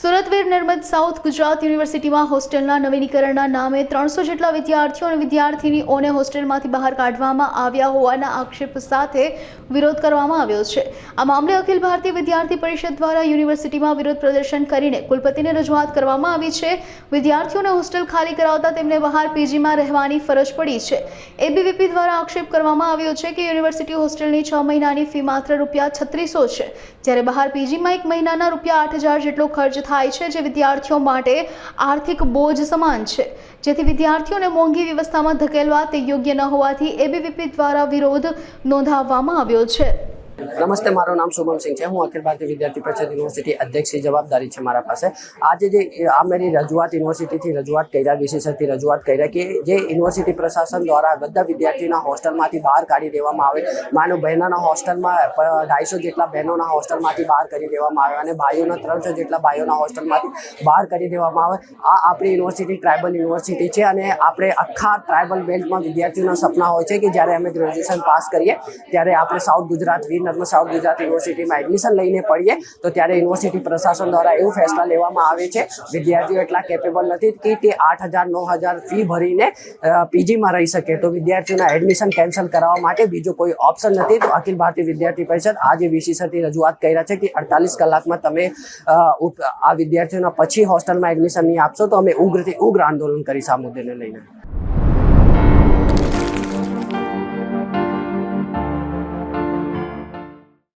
Surat Veer Narmad south Gujarat યુનિવર્સિટીમાં હોસ્ટેલના નવીનીકરણના નામે ત્રણસો જેટલા વિદ્યાર્થીઓ અને વિદ્યાર્થીનીઓને હોસ્ટેલમાંથી બહાર કાઢવામાં આવ્યા હોવાના આક્ષેપ સાથે વિરોધ કરવામાં આવ્યો છે. આ મામલે અખિલ ભારતીય વિદ્યાર્થી પરિષદ દ્વારા યુનિવર્સિટીમાં વિરોધ પ્રદર્શન કરીને કુલપતિને રજૂઆત કરવામાં આવી છે. વિદ્યાર્થીઓને હોસ્ટેલ ખાલી કરાવતા તેમને બહાર પીજીમાં રહેવાની ફરજ પડી છે. એબીવીપી દ્વારા આક્ષેપ કરવામાં આવ્યો છે કે યુનિવર્સિટી હોસ્ટેલની છ મહિનાની ફી માત્ર રૂપિયા છત્રીસો છે. જ્યારે બહાર પીજીમાં એક મહિનાના રૂપિયા આઠ હજાર જેટલો ખર્ચ થાય છે વિદ્યાર્થીઓ માટે આર્થિક બોજ સમાન છે. જેથી વિદ્યાર્થીઓને મોંઘી વ્યવસ્થામાં ધકેલવા તે યોગ્ય ન હોવાથી એબીવીપી દ્વારા વિરોધ નોંધાવવામાં આવ્યો છે. નમસ્તે, મારું નામ શુભમ સિંહ છે. હું અખિલ ભારતીય વિદ્યાર્થી પરિષદ યુનિવર્સિટી અધ્યક્ષની જવાબદારી છે મારા પાસે. આજે જે આ મારી રજૂઆત યુનિવર્સિટીથી રજૂઆત કર્યા વિશેષથી રજૂઆત કર્યા કે જે યુનિવર્સિટી પ્રશાસન દ્વારા બધા વિદ્યાર્થીઓના હોસ્ટેલમાંથી બહાર કાઢી દેવામાં આવે. માનો, બહેનોના હોસ્ટેલમાં ઢાઈસો જેટલા બહેનોના હોસ્ટેલમાંથી બહાર કરી દેવામાં આવે અને ભાઈઓના ત્રણસો જેટલા ભાઈઓના હોસ્ટેલમાંથી બહાર કરી દેવામાં આવે. આ આપણી યુનિવર્સિટી ટ્રાઇબલ યુનિવર્સિટી છે અને આપણે આખા ટ્રાઇબલ બેલ્ટમાં વિદ્યાર્થીઓના સપના હોય છે કે જ્યારે અમે ગ્રેજ્યુએશન પાસ કરીએ, ત્યારે આપણે સાઉથ ગુજરાત વીર નર્મદ સાઉથ ગુજરાત યુનિવર્સિટીમાં એડમિશન લઈને પડીએ, તો ત્યારે યુનિવર્સિટી પ્રશાસન દ્વારા એવું ફેસલા લેવામાં આવે છે, વિદ્યાર્થીઓ એટલા કેપેબલ નથી કે તે આઠ હજાર, નવ હજાર ફી ભરીને પીજીમાં રહી શકે. તો વિદ્યાર્થીઓના એડમિશન કેન્સલ કરાવવા માટે બીજો કોઈ ઓપ્શન નથી. તો અખિલ ભારતીય વિદ્યાર્થી પરિષદ આજે વિશેષથી રજૂઆત કર્યા છે કે અડતાલીસ કલાકમાં તમે આ વિદ્યાર્થીઓના પછી હોસ્ટેલમાં એડમિશન નહીં આપશો, તો અમે ઉગ્રથી ઉગ્ર આંદોલન કરીશ આ મુદ્દેને લઈને.